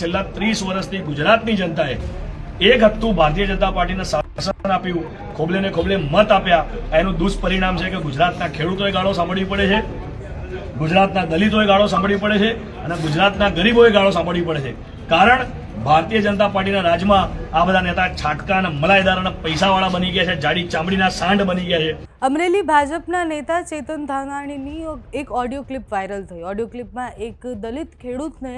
છેલ્લા ત્રીસ વર્ષથી ગુજરાતની જનતાએ એક હપ્તું ભારતીય જનતા પાર્ટીને શાસન આપ્યું. ખોબલે ને ખોબલે મત આપ્યા. એનું દુષ્પરિણામ છે કે ગુજરાતના ખેડૂતોએ ગાળો સાંભળવી પડે છે. ગુજરાતના દલિતોએ ગાળો સાંભળવી પડે છે અને ગુજરાતના ગરીબોએ ગાળો સાંભળવી પડે છે. કારણ ભારતીય જનતા પાર્ટીના રાજમાં આ બધા નેતા છાટકા અને મલાઈદાર અને પૈસાવાળા બની ગયા છે, જાડી ચામડીના સાંઢ બની ગયા છે. અમરેલી ભાજપના નેતા ચેતન ધાનાણીની એક ઓડિયો ક્લિપ વાયરલ થઈ. ઓડિયો ક્લિપમાં એક દલિત ખેડૂતને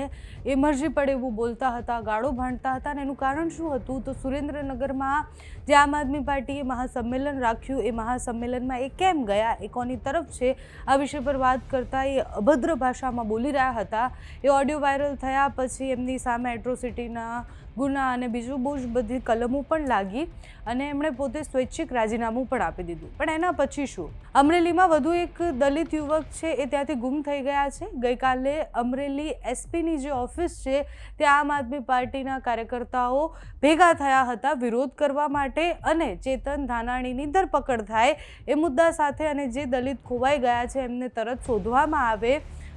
એમરજી પડે એવું બોલતા હતા, ગાળો ભાંડતા હતા અને એનું કારણ શું હતું? તો સુરેન્દ્રનગરમાં જે આમ આદમી પાર્ટીએ મહાસંમેલન રાખ્યું, એ મહાસંમેલનમાં એ કેમ ગયા? એ કોની તરફ છે? આ વિષય પર વાત કરતા એ અભદ્ર ભાષામાં બોલી રહ્યા હતા. એ ઓડિયો વાયરલ થયા પછી એમની સામે એટ્રોસિટીના ગુના અને બીજું બહુ જ બધી કલમો પણ લાગી અને એમણે પોતે સ્વૈચ્છિક રાજીનામું પણ આપી દીધું. પણ એના પછી શું? અમરેલીમાં વધુ એક દલિત યુવક છે એ ત્યાંથી ગુમ થઈ ગયા છે. ગઈકાલે અમરેલી એસપીની જે ઓફિસ છે, ત્યાં આમ આદમી પાર્ટીના કાર્યકર્તાઓ ભેગા થયા હતા વિરોધ કરવા માટે અને ચેતન ધાનાણીની ધરપકડ થાય એ મુદ્દા સાથે અને જે દલિત ખોવાઈ ગયા છે એમને તરત શોધવામાં આવે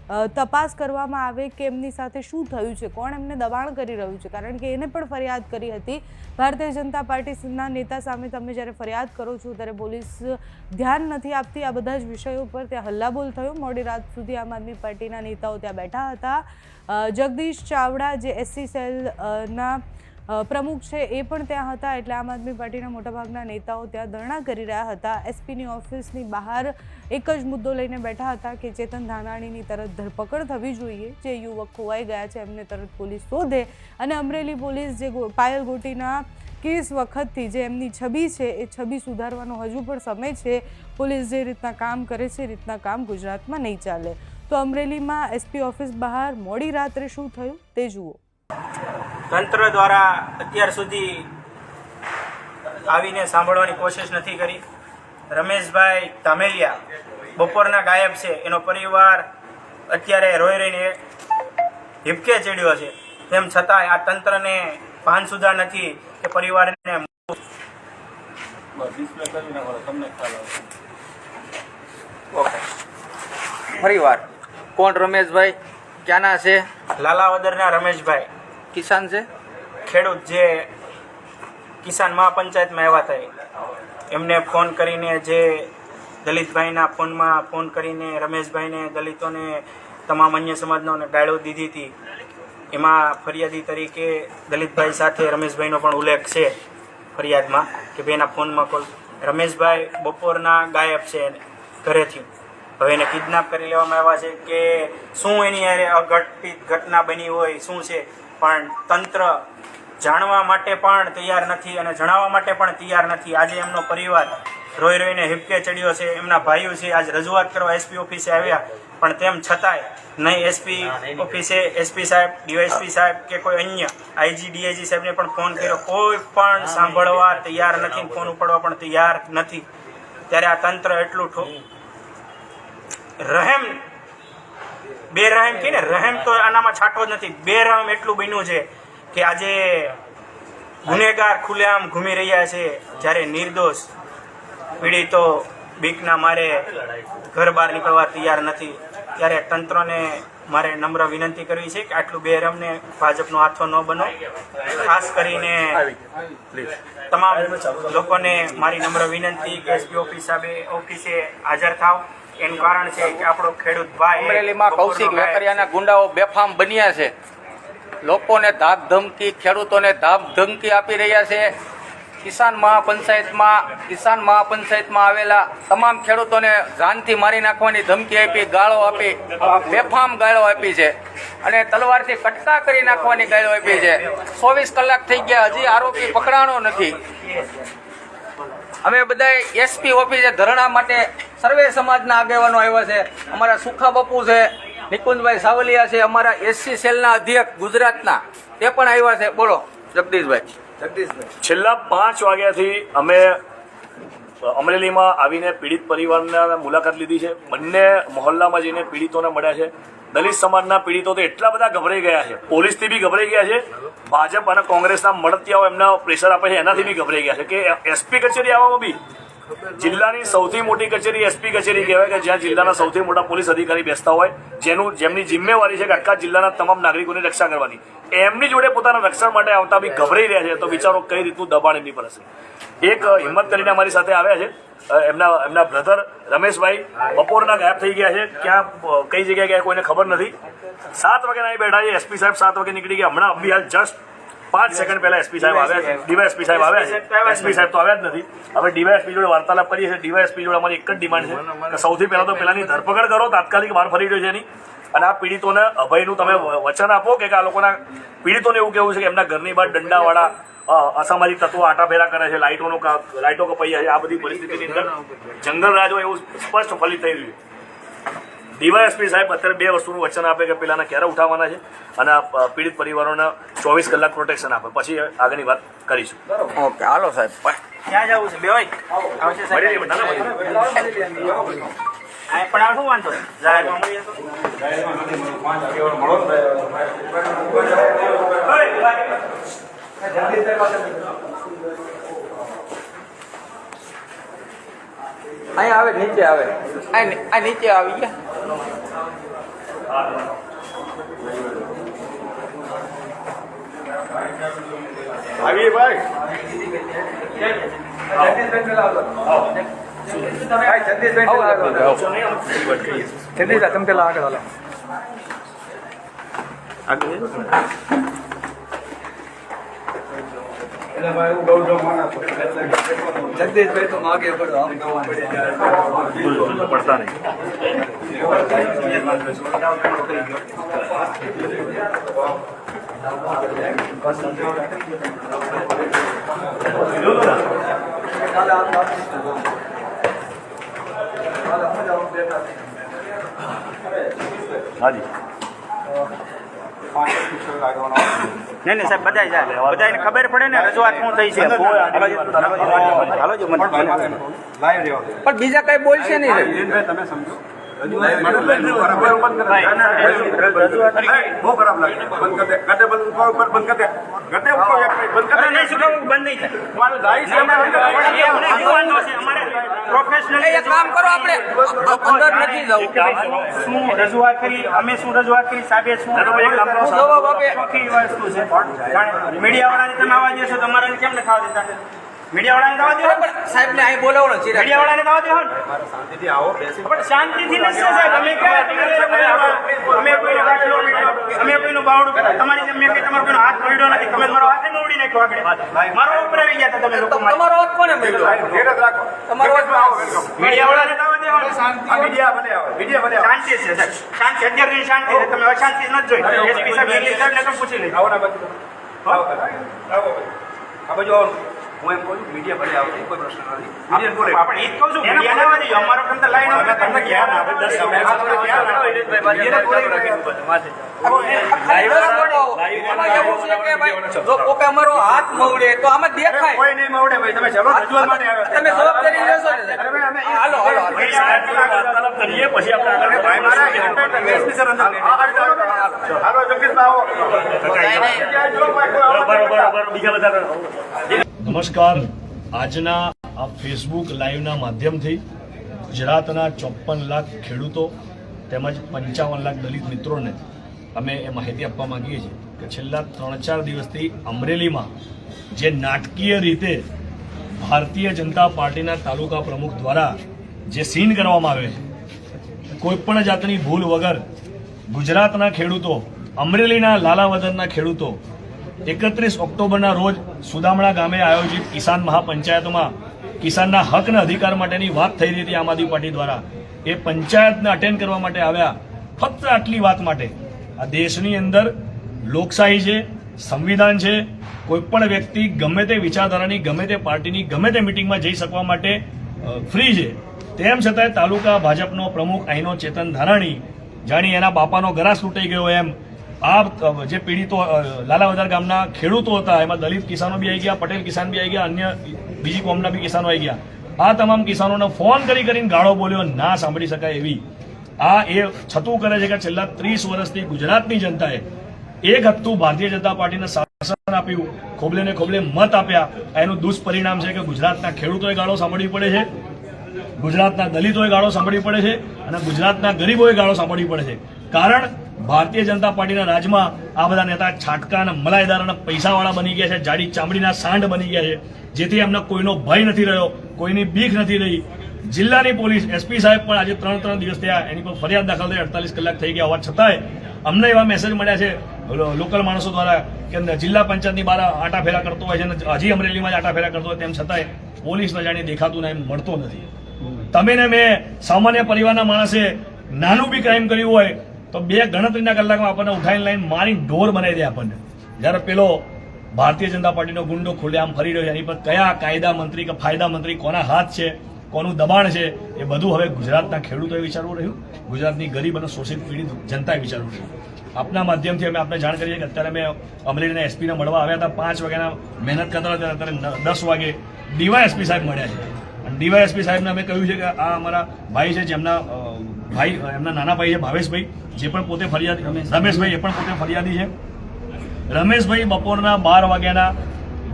તપાસ કરવામાં આવે કે એમની સાથે શું થયું છે કોણ એમને દબાણ કરી રહ્યું છે કારણ કે એને પણ ફરિયાદ કરી હતી. ભારતીય જનતા પાર્ટીના નેતા સામે તમે જ્યારે ફરિયાદ કરો છો ત્યારે પોલીસ ધ્યાન નથી આપતી. આ બધા જ વિષયો પર ત્યાં હલ્લાબોલ થયો. મોડી રાત સુધી આમ આદમી પાર્ટીના નેતાઓ ત્યાં બેઠા હતા. જગદીશ ચાવડા જે એસસી સેલ અ, ના અ, પ્રમુખ છે એ પણ ત્યાં હતા એટલે આમ આદમી પાર્ટીના મોટાભાગના નેતાઓ ત્યાં ધરણા કરી રહ્યા હતા. એસપીની ઓફિસની બહાર એક જ મુદ્દો લઈને બેઠા હતા કે ચેતન ધાનાણીની તરત ધરપકડ થવી જોઈએ. જે યુવક ખોવાઈ ગયા છે, એમને તરત પોલીસ શોધે અને અમરેલી પોલીસ જે પાયલ ગોટીના કેસ વખતથી જે એમની છબી છે, એ છબી સુધારવાનો હજુ પણ સમય છે. પોલીસ જે રીતના કામ કરે છે, એ રીતના કામ ગુજરાતમાં નહીં ચાલે. તો અમરેલીમાં એસપી ઓફિસ બહાર મોડી રાત્રે શું થયું તે જુઓ. તંત્ર દ્વારા અત્યાર સુધી આવીને સાંભળવાની કોશિશ નથી કરી. રમેશભાઈ ધામેલિયા બપોરના ગાયબ છે. એનો પરિવાર અત્યારે રોઈ રહીને હિપકે ચડ્યો છે. તેમ છતાંય આ તંત્રને ભાન સુધા નથી કે પરિવારને ઓકે. ફરીવાર કોણ રમેશભાઈ? ક્યાંના છે? લાલાવદરના રમેશભાઈ. કિસાન છે? ખેડૂત જે કિસાન મહાપંચાયતમાં એવા થાય એમને ફોન કરીને જે દલિતભાઈના ફોનમાં ફોન કરીને રમેશભાઈને, દલિતોને, તમામ અન્ય સમાજનોને ગાળો દીધી હતી. એમાં ફરિયાદી તરીકે દલિતભાઈ સાથે રમેશભાઈનો પણ ઉલ્લેખ છે ફરિયાદમાં કે ભાઈના ફોનમાં કોલ રમેશભાઈ બપોરના ગાયબ છે ઘરેથી. હવે એને કિડનેપ કરી લેવામાં આવ્યા છે કે શું એની અઘટિત ઘટના બની હોય, શું છે? પણ તંત્ર જાણવા માટે પણ તૈયાર નથી અને જણાવવા માટે પણ તૈયાર નથી. આજે એમનો પરિવાર રોઈ રોઈને હિપકે ચડ્યો છે એમના ભાઈઓ છે આજ રજૂઆત કરવા એસપી ઓફિસે આવ્યા. પણ તેમ છતાંય નહીં એસપી ઓફિસે એસપી સાહેબ ડીવાયસપી સાહેબ કે કોઈ અન્ય આઈજી ડીઆઈજી સાહેબને પણ ફોન કર્યો. કોઈ પણ સાંભળવા તૈયાર નથી ફોન ઉપાડવા પણ તૈયાર નથી. ત્યારે આ તંત્ર એટલું ઠો રહેમ કે ને? રહેમ તો આનામાં છાંટો જ નથી. બેરહેમ એટલું બન્યું છે કે આજે ગુનેગાર ખુલ્લેઆમ ઘૂમી રહ્યા છે. જ્યારે નિર્દોષ પીડિતો બીકના મારે ઘર બહાર નીકળવા તૈયાર નથી. ત્યારે તંત્રને મારે નમ્ર વિનંતી કરવી છે કે આટલું બેરમને ભાજપનો હાથો ન બનો. ખાસ કરીને તમામ લોકોને મારી નમ્ર વિનંતી કે એસપી ઓફિસ ઓફિસે હાજર થાવ. એનું કારણ છે કે આપણો ખેડૂત ભાઈ અમરેલીમાં કૌશિક વેકરિયાના ગુંડાઓ બેફામ બન્યા છે. લોકોને ધાક ધમકી ખેડૂતોને ધાક ધમકી આપી રહ્યા છે. કિસાન મહાપંચાયતમાં કિસાન મહાપંચાયતમાં આવેલા તમામ ખેડૂતોને જાનથી મારી નાખવાની ધમકી આપી ગાળો આપી બેફામ ગાળો આપી છે. અને તલવારથી કટકા કરી નાખવાની ગાળો આપી છે. ચોવીસ કલાક થઈ ગયા હજી આરોપી પકડાણો નથી. અમે બધા એસપી ઓફિસે ધરણા માટે સર્વે સમાજના આગેવાનો આવ્યા છે. અમારા સુખા બપુ છે નિકુંજભાઈ સાવલિયા છે અમારા એસસી સેલના અધ્યક્ષ ગુજરાતના. તે પણ આવ્યા છે. બોલો જગદીશભાઈ. જગદીશભાઈ. છેલ્લા પાંચ વાગ્યાથી અમે અમરેલીમાં આવીને પીડિત પરિવારના મુલાકાત લીધી છે. બંને મહોલ્લામાં જઈને પીડિતોને મળ્યા છે. દલિત સમાજના પીડિતો તો એટલા બધા ગભરાઈ ગયા છે. પોલીસથી બી ગભરાઈ ગયા છે. ભાજપ અને કોંગ્રેસના મળતિયાઓ એમના પ્રેશર આપે છે. એનાથી બી ગભરાઈ ગયા છે. કે એસપી કચેરી આવવામાં બી. જિલ્લાની સૌથી મોટી કચેરી એસપી કચેરી કહેવાય કે જ્યાં જિલ્લાના સૌથી મોટા પોલીસ અધિકારી બેસતા હોય, જેનું જેમની જિમ્મેવારી છે કે આખા જિલ્લાના તમામ નાગરિકોની રક્ષા કરવાની. એમની જોડે પોતાના રક્ષણ માટે આવતા બી ગભરાઈ રહ્યા છે, તો વિચારો કઈ રીતનું દબાણ એમની પર હશે? એક હિંમત કરીને અમારી સાથે આવ્યા છે એમના એમના બ્રધર રમેશભાઈ, બપોરના ગાયબ થઈ ગયા છે, ક્યાં કઈ જગ્યાએ ગયા કોઈને ખબર નથી. સાત વાગે અહીં બેઠા છે એસપી સાહેબ સાત વાગે નીકળી ગયા, હમણાં અભી જસ્ટ પાંચ સેકન્ડ પહેલા એસપી સાહેબ આવ્યા. ડીવાયએસપી સાહેબ. આવ્યા. એસપી સાહેબ તો આવ્યા જ નથી. હવે ડીવાયએસપી જોડે વાર્તાલાપ કરીએ છીએ. ડીવાયએસપી જોડે અમારી એક જ ડિમાન્ડ છે કે સૌથી પહેલા તો પેલાની ધરપકડ કરો તાત્કાલિક બહાર ફરી રહ્યો છે એની. અને આ પીડિતોને અભયનું તમે વચન આપો કે આ લોકોના પીડિતોને એવું કેવું છે કે એમના ઘરની બહાર દંડાવાળા અસામાજિક તત્વો આટાફેરા કરે છે લાઇટોનો લાઇટો કપાઈ છે. આ બધી પરિસ્થિતિની અંદર જંગલ રાજ હોય એવું સ્પષ્ટ ફલિત થઈ રહ્યું છે. ડીવાયએસપી સાહેબ અત્યારે બે વસ્તુનું વચન આપે કે પેલાના ક્યારે ઉઠાવવાના છે અને પીડિત પરિવારોને ચોવીસ કલાક પ્રોટેક્શન આપે. પછી આગળની વાત કરીશું. ઓકે હાલો સાહેબ ક્યાં જવું છે? બે આવશે સાહેબ. પણ આ શું વાંધો? અહીંયા આવે નીચે આવે. આ નીચે આવી ગયા. આવીએ ભાઈ આવશો નહીં, અમે વાત કરીએ. જગદીશભાઈ તો માગે પડો આમ તો બિલકુલ પડતા નહીં હાજી નહીં નહીં સાહેબ બધાય જાય. બધાને ખબર પડે ને રજૂઆત શું થઈ છે. હાલો જો મને પણ બીજા કઈ બોલશે નહીં. શું કહું? બંધ નહીં થાય પ્રોફેશનલ એક કામ કરો આપણે અંદર નથી જવું શું રજૂઆત કરી અમે શું રજૂઆત કરી સાહેબે શું જવાબ આપે વસ્તુ છે મીડિયા વાળાને તમે આવવા દેશો તમારે કેમ ને ખાવા દેતા મીડિયા દાવા દેવો પણ સાહેબને અહીં બોલાવો મીડિયાવાળાને દેવો ને પણ શાંતિથી નથી સાહેબ. અમે ક્યાં અમે કોઈનો અમે કોઈનું બાવડું તમારી જેમ મેં કઈ તમારો કોઈનો હાથ મળ્યો નથી. તમે મારો હાથે નવડી નાખ્યો આગળ. મારો ઉપર આવી ગયા તમે લોકો તમારો હાથ કોને મળ્યો? તમારો હાથ મીડિયા આવવા દેવો શાંતિ છે સાહેબ. શાંતિ. અત્યાર શાંતિ છે. તમે અશાંતિ નથી જોઈ. એસપી સાહેબ દિલ્હી સાહેબને તો પૂછી લઈ હું એમ કહું છું મીડિયા ભલે આવે કોઈ પ્રશ્ન નથી. મીડિયા બોલે. આપણે એ જ કહું છું મીડિયા ના દેજો અમારો પણ તો લાઈન આવે તમને જ્ઞાન આવે દસ સમય એવું છે કે ભાઈ જો કોકે અમારો હાથ મવડે તો આમાં દેખાય. કોઈ નહીં મવડે ભાઈ તમે ચલો રજૂઆત માટે આવ્યા. તમે જવાબદારી લેશો ને સાહેબ? હાલો હાલો હાલો. વાર્તાલાપ કરીએ પછી આપણે ભાઈ આગળ મારા એસપી સર અંદર હાલો જગદીશભાઈ આવો. બરોબર, બરોબર, બીજા બધા નમસ્કાર. આજના આ ફેસબુક લાઈવના માધ્યમથી ગુજરાતના ચોપન લાખ ખેડૂતો તેમજ પંચાવન લાખ દલિત મિત્રોને અમે એ માહિતી આપવા માંગીએ છીએ કે છેલ્લા ત્રણ ચાર દિવસથી અમરેલીમાં જે નાટકીય રીતે ભારતીય જનતા પાર્ટીના તાલુકા પ્રમુખ દ્વારા જે સીન કરવામાં આવે છે કોઈપણ જાતની ભૂલ વગર ગુજરાતના ખેડૂતો, અમરેલીના લાલાવદરના ખેડૂતો એકત્રીસ ઓક્ટોબરના રોજ સુદામણા ગામે આયોજિત કિસાન મહાપંચાયતમાં કિસાનના હક અને અધિકાર માટેની વાત થઈ રહી હતી આમ આદમી પાર્ટી દ્વારા. એ પંચાયતને અટેન્ડ કરવા માટે આવ્યા. ફક્ત આટલી વાત માટે. આ દેશની અંદર લોકશાહી છે, સંવિધાન છે કોઈપણ વ્યક્તિ ગમે તે વિચારધારાની, ગમે તે પાર્ટીની, ગમે તે મિટિંગમાં જઈ શકવા માટે ફ્રી છે. તેમ છતાંય તાલુકા ભાજપનો પ્રમુખ અહીંનો ચેતન ધારાણી જાણી એના બાપાનો ગરાસ તૂટાઈ ગયો એમ આ જે પીડિતો લાલાવદર ગામના ખેડૂતો હતા, એમાં દલિત કિસાનો બી આવી ગયા, પટેલ કિસાન બી આવી ગયા, અન્ય બીજી કોમના બી કિસાનો આવી ગયા. આ તમામ કિસાનોને ફોન કરી કરીને ગાળો બોલ્યો, ના સાંભળી શકાય એવી. આ એ છતું કરે છે કે છેલ્લા ત્રીસ વર્ષથી ગુજરાતની જનતાએ એક હતું ભારતીય જનતા પાર્ટીને શાસન આપ્યું ખોબલે ને ખોબલે મત આપ્યા. એનું દુષ્પરિણામ છે કે ગુજરાતના ખેડૂતોએ ગાળો સાંભળવી પડે છે, ગુજરાતના દલિતોએ ગાળો સાંભળવી પડે છે, અને ગુજરાતના ગરીબોએ ગાળો સાંભળવી પડે છે. કારણ ભારતીય જનતા પાર્ટીના રાજમાં આ બધા નેતા છાટકા અને મલાઈદાર અને પૈસાવાળા બની ગયા છે જાડી ચામડીના સાંડ બની ગયા છે જેથી એમને કોઈનો ભય નથી રહ્યો કોઈની બીક નથી રહી. જિલ્લાની પોલીસ એસપી સાહેબ પણ આજે ત્રણ ત્રણ દિવસ થયા એની પર ફરિયાદ દાખલ થઈ અડતાલીસ કલાક થઈ ગયા હોવા છતાંય અમને એવા મેસેજ મળ્યા છે લોકલ માણસો દ્વારા કે જિલ્લા પંચાયતની બહાર આટા ફેરા કરતો હોય છે અને હજી અમરેલીમાં જ આટા ફેરા કરતો હોય તેમ છતાંય પોલીસને જાણે દેખાતું ને એમ મળતો નથી. તમે ને મેં સામાન્ય પરિવારના માણસે નાનું બી ક્રાઇમ કર્યું હોય તો બે ગણતરીના કલાકમાં આપણને ઉઠાઈને લાઈન મારી ઢોર બનાવી દે આપણને. જ્યારે પેલો ભારતીય જનતા પાર્ટીનો ગુંડો ખુલ્લેઆમ ફરી રહ્યો છે, એની પર કયા કાયદા મંત્રી કે ફાયદા મંત્રી કોના હાથ છે, કોનું દબાણ છે, એ બધું હવે ગુજરાતના ખેડૂતોએ વિચારવું રહ્યું. ગુજરાતની ગરીબ અને શોષિત પીડિત જનતાએ વિચારવું રહ્યું. આપના માધ્યમથી અમે આપને જાણ કરીએ કે અત્યારે અમે અમરેલીના એસપીને મળવા આવ્યા હતા, પાંચ વાગ્યાના મહેનત કરતા હતા અત્યારે દસ વાગે ડીવાયએસપી સાહેબ મળ્યા છે. અને ડીવાયએસપી સાહેબને અમે કહ્યું છે કે આ અમારા ભાઈ છે, જેમના ભાઈ, એમના નાના ભાઈ છે, ભાવેશભાઈ, જે પણ પોતે ફરિયાદી રમેશભાઈ, એ પણ પોતે ફરિયાદી છે. રમેશભાઈ બપોરના બાર વાગ્યાના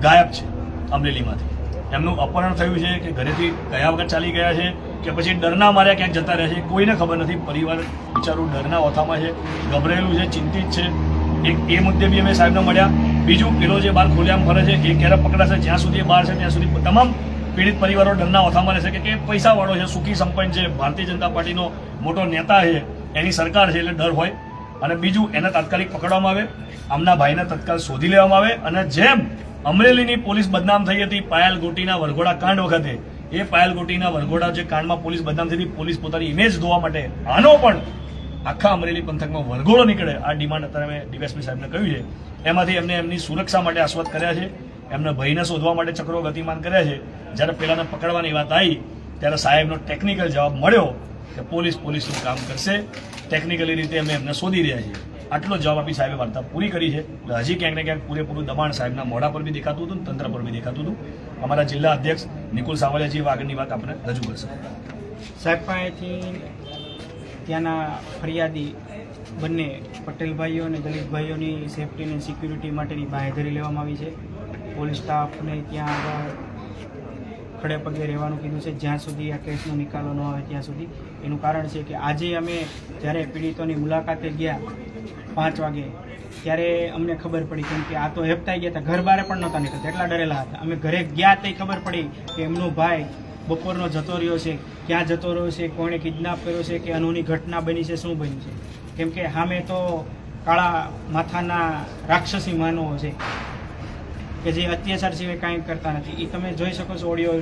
ગાયબ છે, અમરેલીમાંથી. એમનું અપહરણ થયું છે કે ઘરેથી કયા વખત ચાલી ગયા છે કે પછી ડરના માર્યા ક્યાંક જતા રહે છે, કોઈને ખબર નથી. પરિવાર બિચારું ડરના ઓથામાં છે, ગભરેલું છે, ચિંતિત છે. એક એ મુદ્દે બી અમે સાહેબને મળ્યા. બીજું પેલો જે બહાર ખોલ્યામ ફરે છે, એ ક્યારે પકડાશે, જ્યાં સુધી બહાર છે, ત્યાં સુધી તમામ પીડિત પરિવારો ડરના ઓથામાં રહેશે કે પૈસાવાળો છે, સુખી સંપન્ન છે, ભારતીય જનતા પાર્ટીનો મોટો નેતા છે, એની સરકાર છે એટલે ડર હોય. અને બીજું, એને તાત્કાલિક પકડવામાં આવે, આમના ભાઈને તત્કાલ શોધી લેવામાં આવે અને જેમ અમરેલીની પોલીસ બદનામ થઈ હતી પાયલ ગોટીના વરઘોડા કાંડ વખતે, એ પાયલ ગોટીના વરઘોડા જે કાંડમાં પોલીસ બદનામ થઈ હતી, પોલીસ પોતાની ઇમેજ ધોવા માટે આનો પણ આખા અમરેલી પંથકમાં વરઘોડો નીકળે, આ ડિમાન્ડ અત્યારે મેં ડીવાયસપી સાહેબને કહ્યું છે. એમાંથી એમને એમની સુરક્ષા માટે આસ્વાદ કર્યા છે, એમના ભયને શોધવા માટે ચક્રો ગતિમાન કર્યા છે. જ્યારે પેલાને પકડવાની વાત આવી, ત્યારે સાહેબનો ટેકનિકલ જવાબ મળ્યો. કે પોલીસ પોલીસનું કામ કરશે. ટેકનિકલી રીતે અમે એમને શોધી રહ્યા છીએ. આટલો જવાબ આપી સાહેબે વાર્તા પૂરી કરી છે. એટલે હજી ક્યાંક ને ક્યાંક પૂરેપૂરું દબાણ સાહેબના મોઢા પર બી દેખાતું હતું તંત્ર પર બી દેખાતું હતું. અમારા જિલ્લા અધ્યક્ષ નિકુલ સાવલિયાજી આગળની વાત આપણે રજૂ કરશે. સાહેબ, પાસેથી ત્યાંના ફરિયાદી બંને પટેલભાઈઓ અને દલિતભાઈઓની સેફટી અને સિક્યુરિટી માટેની બાંહેધરી લેવામાં આવી છે. પોલીસ સ્ટાફને ત્યાં આગળ ખડે પગે રહેવાનું કીધું છે. જ્યાં સુધી આ કેસનો નિકાલો ન આવે ત્યાં સુધી. એનું કારણ છે કે આજે અમે જ્યારે પીડિતોની મુલાકાતે ગયા પાંચ વાગે, ત્યારે અમને ખબર પડી કેમ કે આ તો હેપતાઈ ગયા હતા ઘર બારે પણ નહોતા નીકળતા, એટલા ડરેલા હતા. અમે ઘરે ગયા તે ખબર પડી કે એમનો ભાઈ બપોરનો જતો રહ્યો છે, ક્યાં જતો રહ્યો છે, કોણે કિડનેપ કર્યો છે, કે અનુની ઘટના બની છે, શું બન્યું છે. કેમ કે સામે તો કાળા માથાના રાક્ષસી માનવો છે, કે જે અત્યાચાર સિવાય કાંઈ કરતા નથી. એ તમે જોઈ શકો છો, ઓડિયો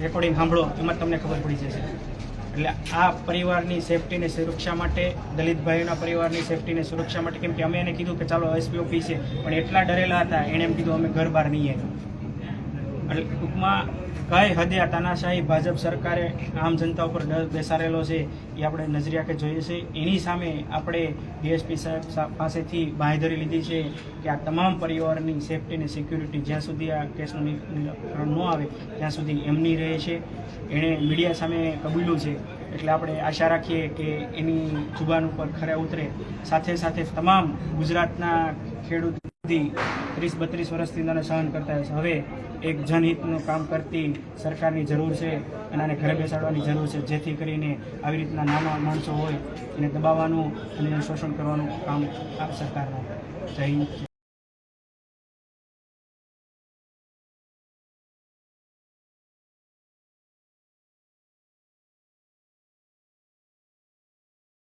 રેકોર્ડિંગ સાંભળો, એમાં તમને ખબર પડી જશે. એટલે આ પરિવારની સેફટીને સુરક્ષા માટે, દલિતભાઈઓના પરિવારની સેફટીને સુરક્ષા માટે કેમ કે અમે એને કીધું કે ચાલો એસપી ઓફિસે પણ એટલા ડરેલા હતા એણે એમ કીધું અમે ઘર બહાર નહીં આવ્યા એટલે ટૂંકમાં કઈ હદે આ તાનાશાહી ભાજપ સરકારે આમ જનતા ઉપર ડર બેસાડેલો છે એ આપણે નજરી આંખે જોઈએ છે. એની સામે આપણે ડીએસપી સાહેબ પાસેથી બાંહેધરી લીધી છે કે આ તમામ પરિવારની સેફટી અને સિક્યુરિટી જ્યાં સુધી આ કેસનું નિરાકરણ ન આવે, ત્યાં સુધી એમની રહે છે. એણે મીડિયા સામે કબૂલ્યું છે. એટલે આપણે આશા રાખીએ કે એની જુબાન ઉપર ખરે ઉતરે. સાથે સાથે તમામ ગુજરાતના ખેડૂત ત્રીસ બત્રીસ વર્ષથી તેને સહન કરતા હશે. હવે એક જનહિતનું કામ કરતી સરકારની જરૂર છે અને આને ઘરે બેસાડવાની જરૂર છે, જેથી કરીને આવી રીતના નાના માણસો હોય એને દબાવવાનું અને શોષણ કરવાનું કામ આ સરકારનું. જય